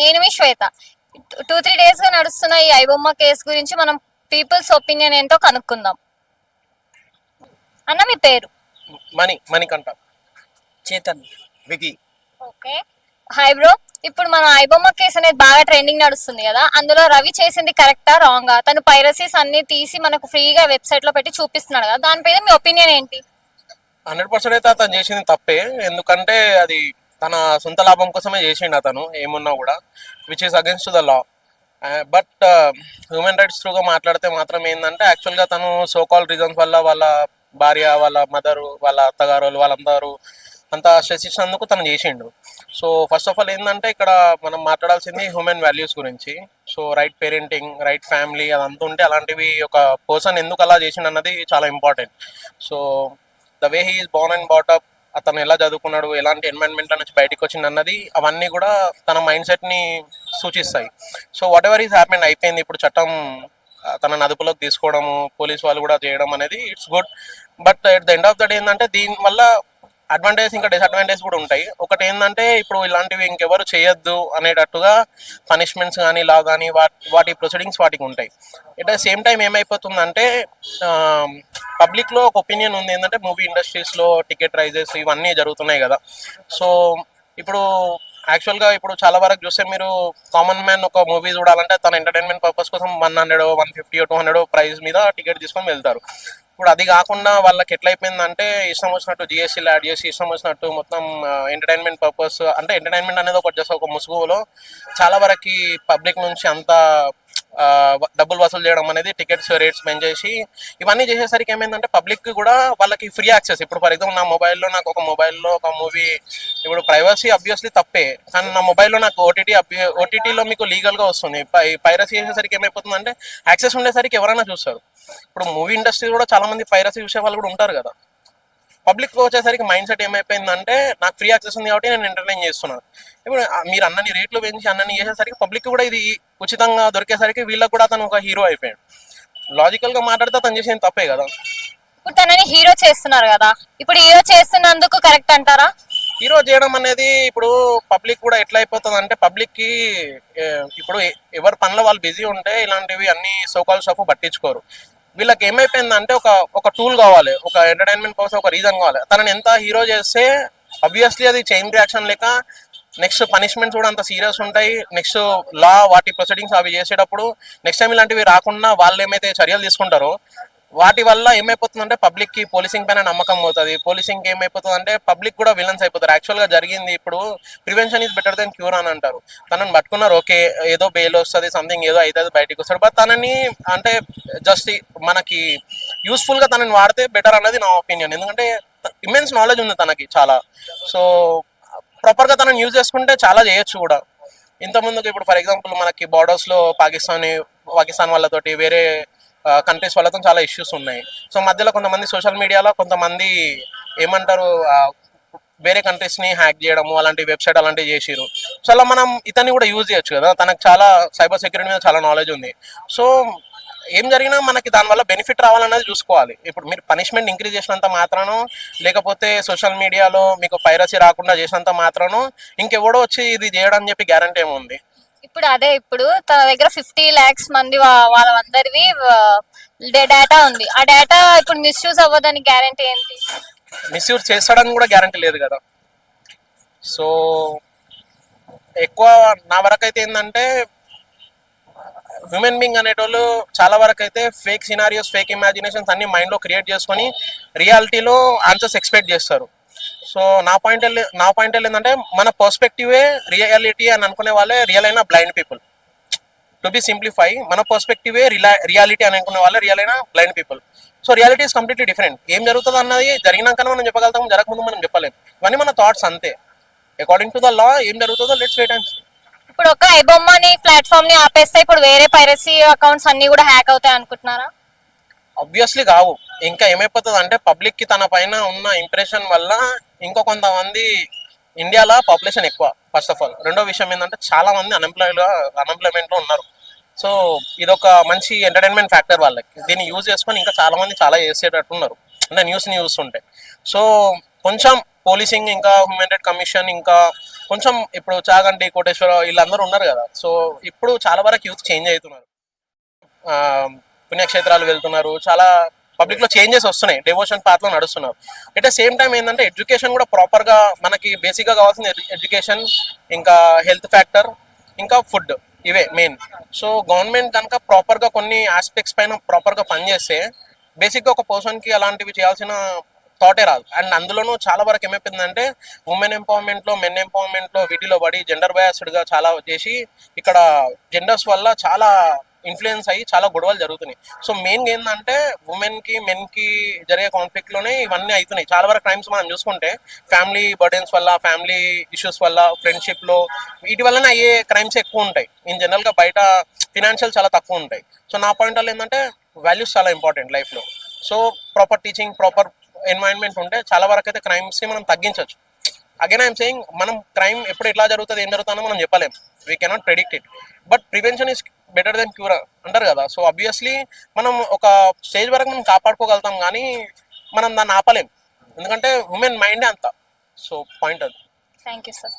నేను మీ Shweta. Two three డేస్గా నడుస్తున్న ఈ ఐబొమ్మ కేసు గురించి మనం పీపుల్స్ ఒపీనియన్ ఏంటో కనుక్కుందాం. అన్న మీ పేరు? Mani Manikanta. Chetan Vicky. Okay. Hi bro. ఇప్పుడు మన ఐబొమ్మ కేసు అనేది బాగా ట్రెండింగ్ నడుస్తుంది కదా. అందులో రవి చేసింది కరెక్టా రాంగా? తను పైరసీస్ అన్ని తీసి మనకు ఫ్రీగా వెబ్సైట్లో పెట్టి చూపిస్తున్నాడు కదా. దానిపైన మీ ఒపీనియన్ ఏంటి? హండ్రెడ్ పర్సెంట్ అయితే అతను చేసింది తప్పే. ఎందుకంటే అది తన సొంత లాభం కోసమే చేసిండు అతను ఏమున్నా కూడా which is against the law but human rights త్రూగా మాట్లాడితే మాత్రం ఏంటంటే యాక్చువల్గా తను సోకాల్ రీజన్స్ వల్ల వాళ్ళ భార్య వాళ్ళ మదరు వాళ్ళ అత్తగారు వాళ్ళందరూ అంత స్ట్రెస్ ఇచ్చినందుకు తను చేసిండు. సో ఫస్ట్ ఆఫ్ ఆల్ ఏంటంటే ఇక్కడ మనం మాట్లాడాల్సింది హ్యూమన్ వాల్యూస్ గురించి. So right parenting right family అదంతా ఉంటే అలాంటివి ఒక పర్సన్ ఎందుకు అలా చేసిండు అన్నది చాలా important so the way he is born and brought up అతను ఎలా చదువుకున్నాడు ఎలాంటి ఎన్వైరన్మెంట్ నుంచి బయటకు వచ్చింది అన్నది అవన్నీ కూడా తన మైండ్ సెట్ని సూచిస్తాయి. So whatever is happened అయిపోయింది. ఇప్పుడు చట్టం తన అదుపులోకి తీసుకోవడము పోలీస్ వాళ్ళు కూడా చేయడం అనేది it's good but at the end of the day ఏంటంటే దీనివల్ల అడ్వాంటేజ్ ఇంకా డిసడ్వాంటేజ్ కూడా ఉంటాయి. ఒకటి ఏంటంటే ఇప్పుడు ఇలాంటివి ఇంకెవరు చేయొద్దు అనేటట్టుగా పనిష్మెంట్స్ కానీ లా కానీ వాటి ప్రొసీడింగ్స్ వాటికి ఉంటాయి. ఎట్ ద సేమ్ టైం ఏమైపోతుందంటే పబ్లిక్లో ఒక ఒపీనియన్ ఉంది. ఏంటంటే మూవీ ఇండస్ట్రీస్లో టికెట్ ప్రైజెస్ ఇవన్నీ జరుగుతున్నాయి కదా. సో ఇప్పుడు యాక్చువల్గా ఇప్పుడు చాలా వరకు చూస్తే మీరు కామన్ మ్యాన్ ఒక మూవీ చూడాలంటే తన ఎంటర్టైన్మెంట్ పర్పస్ కోసం one hundred one fifty two hundred price మీద టికెట్ తీసుకొని వెళ్తారు. ఇప్పుడు అది కాకుండా వాళ్ళకి ఎట్లయిపోయిందంటే ఇష్టం వచ్చినట్టు జిఎస్టీలు యాడ్ చేసి ఇష్టం వచ్చినట్టు మొత్తం ఎంటర్టైన్మెంట్ పర్పస్ అంటే ఎంటర్టైన్మెంట్ అనేది ఒక జస్ట్ ఒక ముసుగులో చాలా వరకు పబ్లిక్ నుంచి అంత డబ్బులు వసూలు చేయడం అనేది టికెట్స్ రేట్స్ పెంచేసి ఇవన్నీ చేసేసరికి ఏమైందంటే పబ్లిక్ కూడా వాళ్ళకి ఫ్రీ యాక్సెస్ ఇప్పుడు ఫర్ ఎగ్జాంపుల్ నా మొబైల్లో నాకు ఒక మొబైల్లో ఒక మూవీ ఇప్పుడు ప్రైవసీ అబ్వియస్లీ తప్పే. కానీ నా మొబైల్లో నాకు ఓటీటీ ఓటీటీలో మీకు లీగల్గా వస్తుంది. పై పైరసీ చేసేసరికి ఏమైపోతుందంటే యాక్సెస్ ఉండేసరికి ఎవరైనా చూస్తారు. ఇప్పుడు మూవీ ఇండస్ట్రీ కూడా చాలా మంది పైరసీ చూసే వాళ్ళు కూడా ఉంటారు కదా. పబ్లిక్ వచ్చేసరికి మైండ్ సెట్ ఏమైపోయిందంటే నాకు ఫ్రీ యాక్సెస్ ఉంది కాబట్టి నేను ఎంటర్టైన్ చేస్తున్నాను ఇప్పుడు మీరు అన్నని రేట్లు పెంచి అన్నని చేసేసరికి పబ్లిక్ కూడా ఇది ఉచితంగా దొరికేసరికి వీళ్ళకి కూడా అతను ఒక హీరో అయిపోయాడు. లాజికల్గా మాట్లాడితే అతను చేసేది తప్పే కదా. ఇప్పుడు తనని హీరో చేస్తున్నారు కదా. ఇప్పుడు హీరో చేస్తున్నందుకు కరెక్ట్ అంటారా? హీరో చేయడం అనేది ఇప్పుడు పబ్లిక్ కూడా ఎట్లా అయిపోతుంది అంటే పబ్లిక్కి ఇప్పుడు ఎవరి పనుల వాళ్ళు బిజీ ఉంటే ఇలాంటివి అన్ని సోకాల్ స్టఫ్ పట్టించుకోరు. వీళ్ళకి ఏమైపోయిందంటే ఒక ఒక టూల్ కావాలి ఒక ఎంటర్టైన్మెంట్ కోసం ఒక రీజన్ కావాలి. తనని ఎంత హీరో చేస్తే అబ్వియస్లీ అది చైన్ రియాక్షన్ లేక నెక్స్ట్ పనిష్మెంట్స్ కూడా అంత సీరియస్ ఉంటాయి. నెక్స్ట్ లా వాటి ప్రొసీడింగ్స్ అవి చేసేటప్పుడు నెక్స్ట్ టైం ఇలాంటివి రాకుండా వాళ్ళు ఏమైతే చర్యలు తీసుకుంటారో వాటి వల్ల ఏమైపోతుందంటే పబ్లిక్కి పోలీసింగ్ పైన నమ్మకం పోతుంది. పోలీసింగ్ ఏమైపోతుంది అంటే పబ్లిక్ కూడా విలన్స్ అయిపోతారు. యాక్చువల్గా జరిగింది ఇప్పుడు prevention is better than cure అని అంటారు. తనని పట్టుకున్నారు ఓకే ఏదో బెయిల్ వస్తుంది సంథింగ్ ఏదో అవుతుంది బయటికి వస్తాడు. బట్ తనని అంటే జస్ట్ మనకి యూస్ఫుల్గా తనని వాడితే బెటర్ అనేది నా ఒపీనియన్. ఎందుకంటే ఇమెన్స్ నాలెడ్జ్ ఉంది తనకి చాలా. సో ప్రాపర్గా తనని యూజ్ చేసుకుంటే చాలా చేయొచ్చు కూడా. ఇంత ముందుకు ఇప్పుడు ఫర్ ఎగ్జాంపుల్ మనకి బార్డర్స్లో పాకిస్తాన్ పాకిస్తాన్ వాళ్ళతోటి వేరే కంట్రీస్ వాళ్ళతో చాలా ఇష్యూస్ ఉన్నాయి. సో మధ్యలో కొంతమంది సోషల్ మీడియాలో కొంతమంది ఏమంటారు వేరే కంట్రీస్ని హ్యాక్ చేయడము అలాంటి వెబ్సైట్ అలాంటివి చేసిరు సో అలా మనం ఇతన్ని కూడా యూజ్ చేయొచ్చు కదా. తనకు చాలా సైబర్ సెక్యూరిటీ మీద చాలా నాలెడ్జ్ ఉంది. సో ఏం జరిగినా మనకి దానివల్ల బెనిఫిట్ రావాలన్నది చూసుకోవాలి. ఇప్పుడు మీరు పనిష్మెంట్ ఇంక్రీజ్ చేసినంత మాత్రానో లేకపోతే సోషల్ మీడియాలో మీకు పైరసీ రాకుండా చేసినంత మాత్రానో ఇంకెవడో వచ్చి ఇది చేయడం అని చెప్పి గ్యారంటీ ఏముంది? ఇప్పుడు అదే ఇప్పుడు తన దగ్గర ఫిఫ్టీ లాక్స్ మంది వాళ్ళందరివి డేటా ఉంది. ఆ డేటా ఇప్పుడు మిస్యూజ్ అవ్వదని గ్యారంటీ ఏంటి? మిస్యూజ్ చేస్తాడని కూడా గ్యారంటీ లేదు కదా. సో ఎక్కువ నా వరకు అయితే ఏంటంటే హ్యూమన్ బీయింగ్ అనేటోళ్ళు చాలా వరకు అయితే ఫేక్ సినారియోస్ ఫేక్ ఇమాజినేషన్స్ అన్ని మైండ్లో క్రియేట్ చేసుకొని రియాలిటీలో ఆన్సర్స్ ఎక్స్పెక్ట్ చేస్తారు. సో నా పాయింట్ నా పాయింట్ ఏంటంటే మన పర్స్పెక్టివే రియాలిటీ అని అనుకునే వాళ్ళే రియల్ అయిన blind people to be simplify మన పర్స్పెక్టివే రియాలిటీ అని అనుకునే వాళ్ళే రియల్ అయిన blind people so reality is completely different ఏం జరుగుతుంది అన్నది జరిగినాక మనం చెప్పగలుగుతాం జరగకముందు మనం చెప్పలేం. ఇవన్నీ మన థాట్స్ అంతే. అకార్డింగ్ టు ద లా ఏం జరుగుతుందో లెట్స్ వెయిట్ అండ్ ఇప్పుడు ఒక ఐబొమ్మని ప్లాట్ఫామ్ని ఆపేస్తే ఇప్పుడు వేరే పైరసీ అకౌంట్స్ అన్ని కూడా హ్యాక్ అవుతాయి అనుకుంటున్నారా? అబ్వియస్లీ కావు. ఇంకా ఏమైపోతుంది అంటే పబ్లిక్కి తన పైన ఉన్న ఇంప్రెషన్ వల్ల ఇంకో కొంతమంది ఇండియాలో పాపులేషన్ ఎక్కువ ఫస్ట్ ఆఫ్ ఆల్ రెండో విషయం ఏంటంటే చాలా మంది అన్ఎంప్లాయిడ్ అన్ఎంప్లాయ్మెంట్లో ఉన్నారు. సో ఇదొక మంచి ఎంటర్టైన్మెంట్ ఫ్యాక్టర్ వాళ్ళకి. దీన్ని యూజ్ చేసుకొని ఇంకా చాలా మంది చాలా చేసేటట్టు ఉన్నారు అంటే న్యూస్ని చూస్తుంటే సో కొంచెం పోలీసింగ్ ఇంకా హ్యూమన్ రైట్ కమిషన్ ఇంకా కొంచెం ఇప్పుడు చాగంటి కోటేశ్వర వీళ్ళందరూ ఉన్నారు కదా. సో ఇప్పుడు చాలా వరకు యూత్ చేంజ్ అవుతున్నారు. పుణ్యక్షేత్రాలు వెళ్తున్నారు. చాలా పబ్లిక్లో చేంజెస్ వస్తున్నాయి. డెవోషన్ పాత్లో నడుస్తున్నారు. అట్ ద సేమ్ టైం ఏంటంటే ఎడ్యుకేషన్ కూడా ప్రాపర్గా మనకి బేసిక్గా కావాల్సిన ఎడ్యుకేషన్ ఇంకా హెల్త్ ఫ్యాక్టర్ ఇంకా ఫుడ్ ఇవే మెయిన్ సో గవర్నమెంట్ కనుక ప్రాపర్గా కొన్ని ఆస్పెక్ట్స్ పైన ప్రాపర్గా పనిచేస్తే బేసిక్గా ఒక పర్సన్కి అలాంటివి చేయాల్సిన థాటే రాదు. అండ్ అందులోనూ చాలా వరకు ఏమైపోయిందంటే ఉమెన్ ఎంపవర్మెంట్లో మెన్ ఎంపవర్మెంట్లో వీటిలో పడి జెండర్ బయాస్డ్గా చాలా చేసి ఇక్కడ జెండర్స్ వల్ల చాలా ఇన్ఫ్లుయెన్స్ అయ్యి చాలా గొడవలు జరుగుతున్నాయి. సో మెయిన్ ఏంటంటే ఉమెన్కి మెన్కి జరిగే కాన్ఫ్లిక్ట్లోనే ఇవన్నీ అవుతున్నాయి చాలా వరకు క్రైమ్స్ మనం చూసుకుంటే ఫ్యామిలీ బర్డెన్స్ వల్ల ఫ్యామిలీ ఇష్యూస్ వల్ల ఫ్రెండ్షిప్లో వీటి వల్లనే అయ్యే క్రైమ్స్ ఎక్కువ ఉంటాయి. ఇన్ జనరల్గా బయట ఫినాన్షియల్ చాలా తక్కువ ఉంటాయి. సో నా పాయింట్ వల్ల ఏంటంటే వాల్యూస్ చాలా ఇంపార్టెంట్ లైఫ్లో. So proper teaching proper environment ఉంటే చాలా వరకు అయితే క్రైమ్స్ని మనం తగ్గించవచ్చు. అగైన్ ఐఎమ్ సెయింగ్ మనం క్రైమ్ ఎప్పుడు ఎట్లా జరుగుతుంది ఏం జరుగుతుందో మనం చెప్పలేం. We cannot predict it but prevention is better than cure అంటారు కదా. సో అబ్వియస్లీ మనం ఒక స్టేజ్ వరకు మనం కాపాడుకోగలుగుతాం కానీ మనం దాన్ని ఆపలేం. ఎందుకంటే ఉమెన్ మైండే అంత. సో పాయింట్ అది. Thank you sir